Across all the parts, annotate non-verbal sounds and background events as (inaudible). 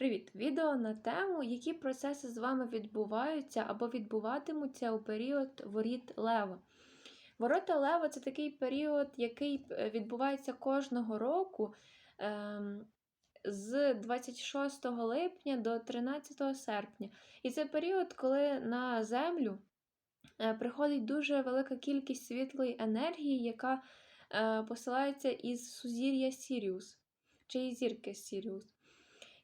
Привіт! Відео на тему, які процеси з вами відбуваються або відбуватимуться у період воріт лева. Ворота лева це такий період, який е, відбувається кожного року ем, з 26 липня до 13 серпня. І це період, коли на Землю е, приходить дуже велика кількість світлої енергії, яка е, посилається із сузір'я Сіріус чи зірки Сіріус.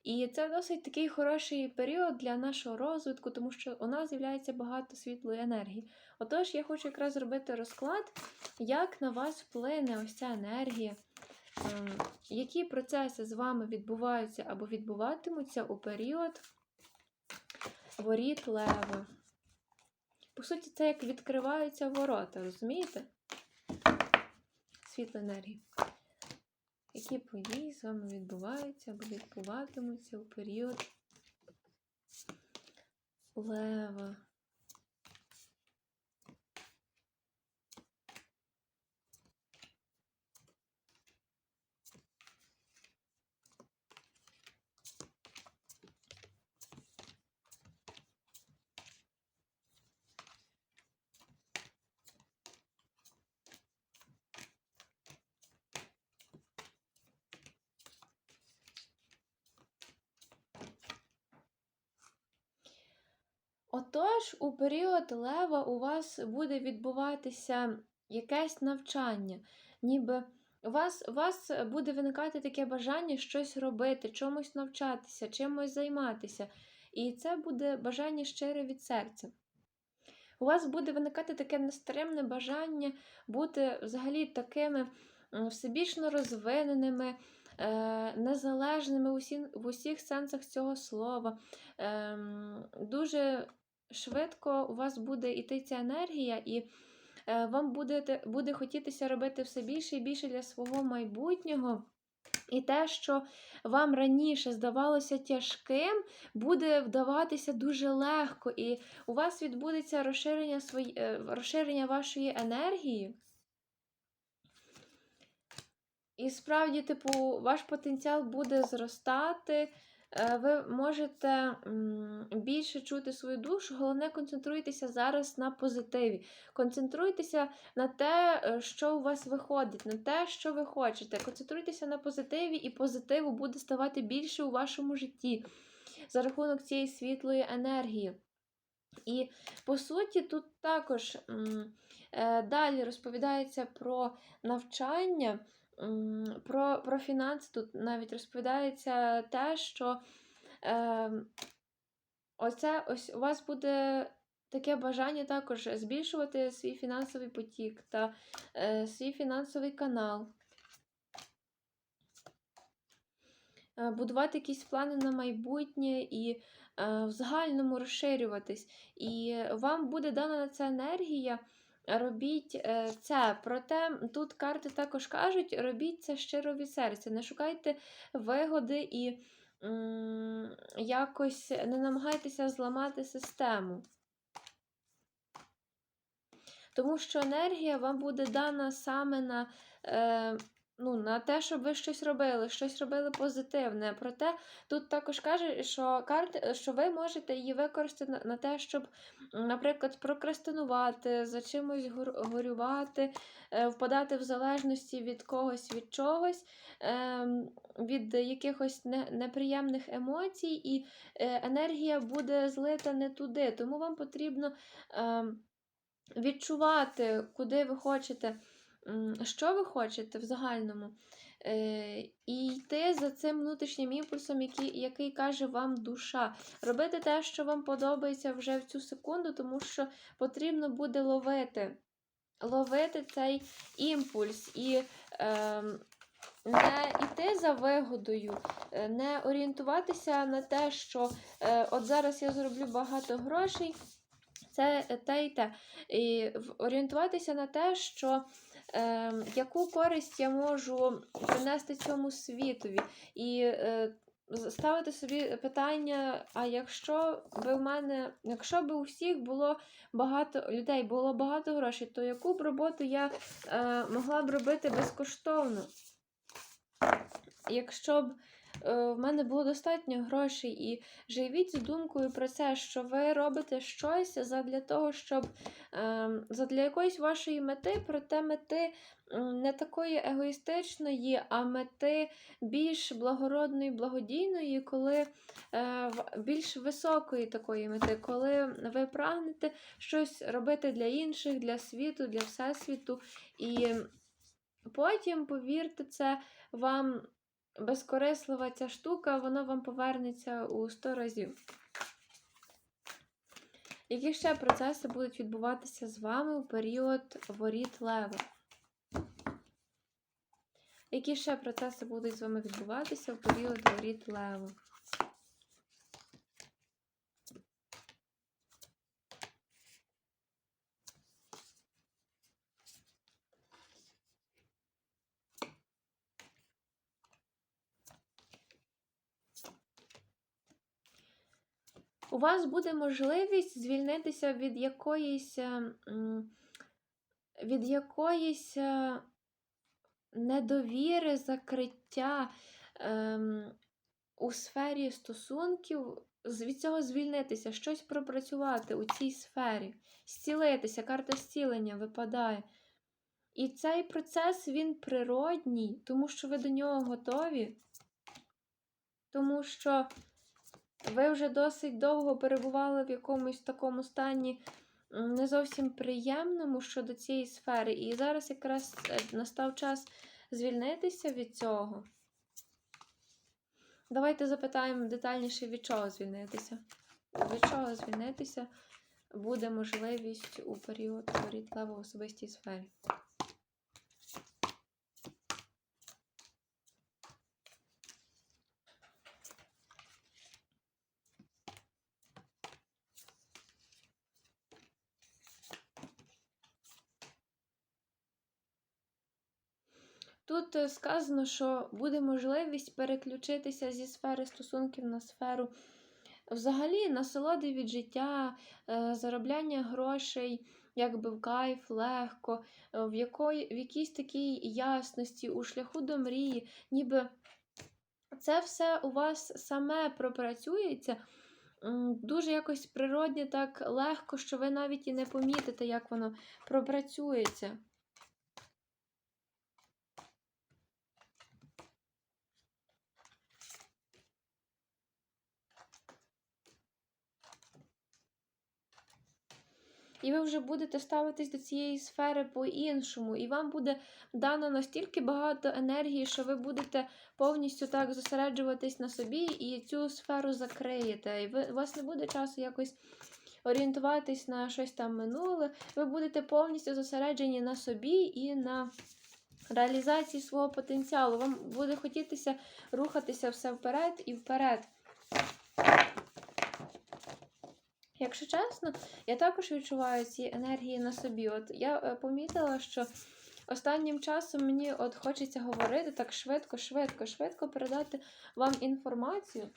І це досить такий хороший період для нашого розвитку, тому що у нас з'являється багато світлої енергії. Отож, я хочу якраз зробити розклад, як на вас вплине ось ця енергія, ем, які процеси з вами відбуваються або відбуватимуться у період воріт лева. По суті, це як відкриваються ворота, розумієте? Світла енергії. Які події з вами відбуваються або відбуватимуться у період лева? Отож, у період лева у вас буде відбуватися якесь навчання, ніби у вас, у вас буде виникати таке бажання щось робити, чомусь навчатися, чимось займатися. І це буде бажання щире від серця. У вас буде виникати таке нестримне бажання бути взагалі такими всебічно розвиненими, е, незалежними в, усіх сенсах цього слова. Ем, дуже швидко у вас буде йти ця енергія, і е, вам буде, буде хотітися робити все більше і більше для свого майбутнього. І те, що вам раніше здавалося тяжким, буде вдаватися дуже легко, і у вас відбудеться розширення, свої, е, розширення вашої енергії. І справді, типу, ваш потенціал буде зростати. Е, ви можете більше чути свою душу, головне, концентруйтеся зараз на позитиві. Концентруйтеся на те, е, що у вас виходить, на те, що ви хочете. Концентруйтеся на позитиві, і позитиву буде ставати більше у вашому житті за рахунок цієї світлої енергії. І по суті, тут також е, далі розповідається про навчання. Про, про фінанси тут навіть розповідається те, що е, оце ось у вас буде таке бажання також збільшувати свій фінансовий потік та е, свій фінансовий канал. Е, Будувати якісь плани на майбутнє і е, в загальному розширюватись. І вам буде дана на це енергія. Робіть е, це. Проте тут карти також кажуть: робіть це щиро від серця. Не шукайте вигоди і м, якось не намагайтеся зламати систему. Тому що енергія вам буде дана саме на е, ну, на те, щоб ви щось робили, щось робили позитивне. Проте тут також каже, що карти, що ви можете її використати на, те, щоб, наприклад, прокрастинувати, за чимось гор- горювати, е, впадати в залежності від когось, від чогось, е, від якихось не, неприємних емоцій, і е, енергія буде злита не туди. Тому вам потрібно. Е, Відчувати, куди ви хочете, що ви хочете в загальному, е, і йти за цим внутрішнім імпульсом, який, який каже вам душа. Робити те, що вам подобається вже в цю секунду, тому що потрібно буде ловити. Ловити цей імпульс і е, не йти за вигодою, е, не орієнтуватися на те, що е, от зараз я зроблю багато грошей. Це те і те. І орієнтуватися на те, що е, яку користь я можу принести цьому світові. І е, ставити собі питання: а якщо би в мене, якщо б у всіх було багато людей, було багато грошей, то яку б роботу я е, могла б робити безкоштовно? Якщо б е, в мене було достатньо грошей. І живіть з думкою про це, що ви робите щось задля того, щоб е, задля якоїсь вашої мети, проте мети не такої егоїстичної, а мети більш благородної, благодійної, коли е, більш високої такої мети, коли ви прагнете щось робити для інших, для світу, для всесвіту. І потім, повірте, це вам безкорислива ця штука, воно вам повернеться у 100 разів. Які ще процеси будуть відбуватися з вами у період воріт лева? Які ще процеси будуть з вами відбуватися у період воріт лева? У вас буде можливість звільнитися від якоїсь, е, від якоїсь е, недовіри, закриття ем, у сфері стосунків, від цього звільнитися, щось пропрацювати у цій сфері, зцілитися, карта зцілення випадає. І цей процес він природній, тому що ви до нього готові, тому що ви вже досить довго перебували в якомусь такому стані не зовсім приємному щодо цієї сфери. І зараз якраз е, настав час звільнитися від цього. Давайте запитаємо детальніше, від чого звільнитися. Від чого звільнитися буде можливість у період воріт лева в особистій сфері. Тут е, сказано, що буде можливість переключитися зі сфери стосунків на сферу взагалі насолоди від життя, е, заробляння грошей, якби в кайф, легко, е, в, якої, в якійсь такій ясності, у шляху до мрії, ніби це все у вас саме пропрацюється. Дуже якось природне, так легко, що ви навіть і не помітите, як воно пропрацюється. І ви вже будете ставитись до цієї сфери по-іншому, і вам буде дано настільки багато енергії, що ви будете повністю так зосереджуватись на собі і цю сферу закриєте. І ви, у вас не буде часу якось орієнтуватись на щось там минуле. Ви будете повністю зосереджені на собі і на реалізації свого потенціалу. Вам буде хотітися рухатися все вперед і вперед. Якщо чесно, я також відчуваю ці енергії на собі. От я е, помітила, що останнім часом мені от хочеться говорити так швидко, швидко, швидко передати вам інформацію.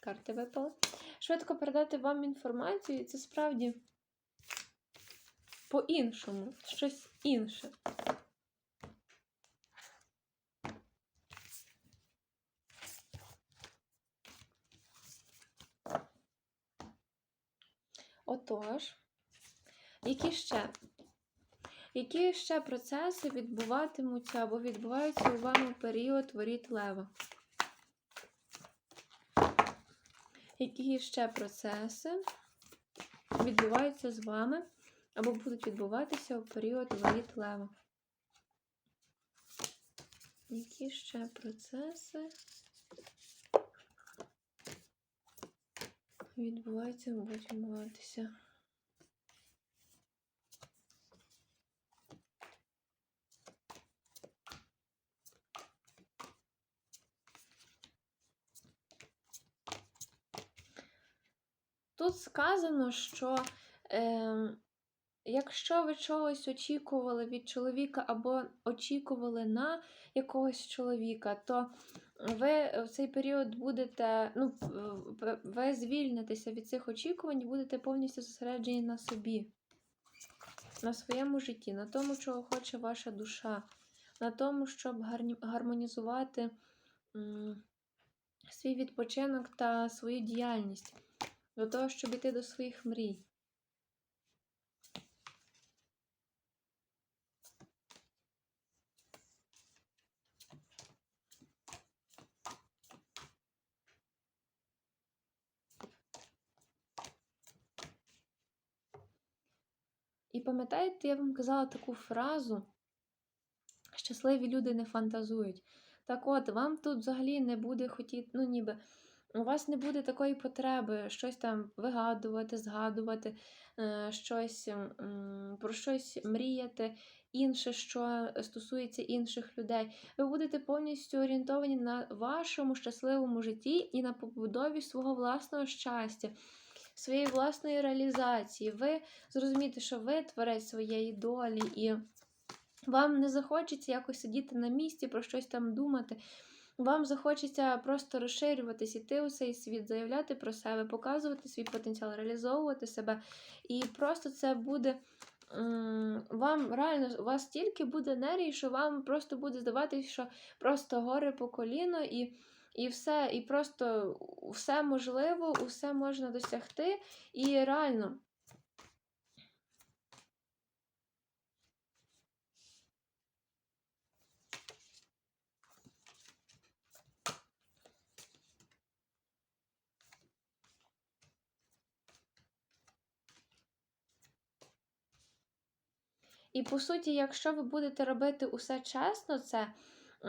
Карти випали. Швидко передати вам інформацію, і це справді по-іншому, щось інше. Отож, які ще? Які ще процеси відбуватимуться або відбуваються у вами в період воріт лева? Які ще процеси відбуваються з вами або будуть відбуватися у період воріт лева? Які ще процеси відбуваються або будуть відбуватися? Тут сказано, що е, якщо ви чогось очікували від чоловіка або очікували на якогось чоловіка, то ви в цей період будете, ну, ви звільнитеся від цих очікувань будете повністю зосереджені на собі, на своєму житті, на тому, чого хоче ваша душа. на тому, щоб гармонізувати свій відпочинок та свою діяльність до того, щоб йти до своїх мрій. І пам'ятаєте, я вам казала таку фразу: щасливі люди не фантазують. Так от, вам тут взагалі не буде хотіти, ну ніби у вас не буде такої потреби щось там вигадувати, згадувати, е, щось про щось мріяти, інше, що стосується інших людей. Ви будете повністю орієнтовані на вашому щасливому житті і на побудові свого власного щастя, своєї власної реалізації. Ви зрозумієте, що ви творець своєї долі, і вам не захочеться якось сидіти на місці, про щось там думати. Вам захочеться просто розширюватись, іти у цей світ, заявляти про себе, показувати свій потенціал, реалізовувати себе. І просто це буде. Вам реально у вас стільки буде енергії, що вам просто буде здаватися, що просто гори по коліно, і і все, і просто все можливо, усе можна досягти. І реально. І по суті, якщо ви будете робити усе чесно, це.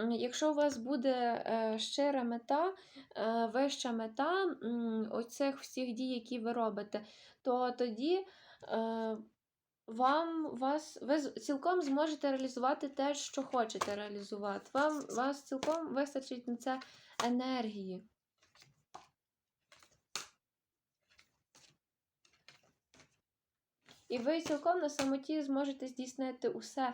Якщо у вас буде е, щира мета, е, вища мета оцих всіх дій, які ви робите, то тоді е, вам вас ви цілком зможете реалізувати те, що хочете реалізувати. Вам вас цілком вистачить на це енергії. І ви цілком на самоті зможете здійснити усе,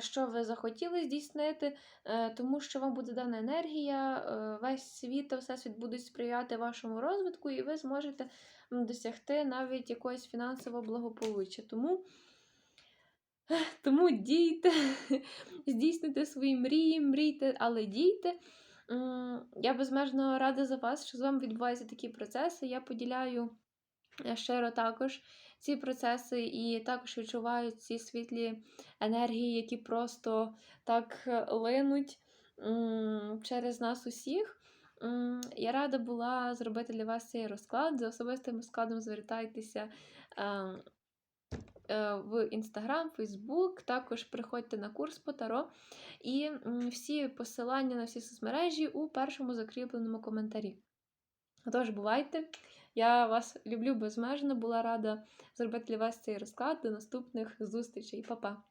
що ви захотіли здійснити, е, тому що вам буде дана енергія, е, весь світ та всесвіт будуть сприяти вашому розвитку, і ви зможете досягти навіть якогось фінансового благополуччя. Тому, (laughs) тому дійте, (laughs) здійснюйте свої мрії, мрійте, але дійте. Я безмежно рада за вас, що з вами відбуваються такі процеси. Я поділяю е, щиро також ці процеси і також відчуваю ці світлі енергії, які просто так е, линуть через нас усіх. Я рада була зробити для вас цей розклад. За особистим складом звертайтеся е, е, в Інстаграм, Фейсбук, також приходьте на курс по Таро. І всі посилання на всі соцмережі у першому закріпленому коментарі. Тож, бувайте! Я вас люблю безмежно, була рада зробити для вас цей розклад. До наступних зустрічей. Па-па!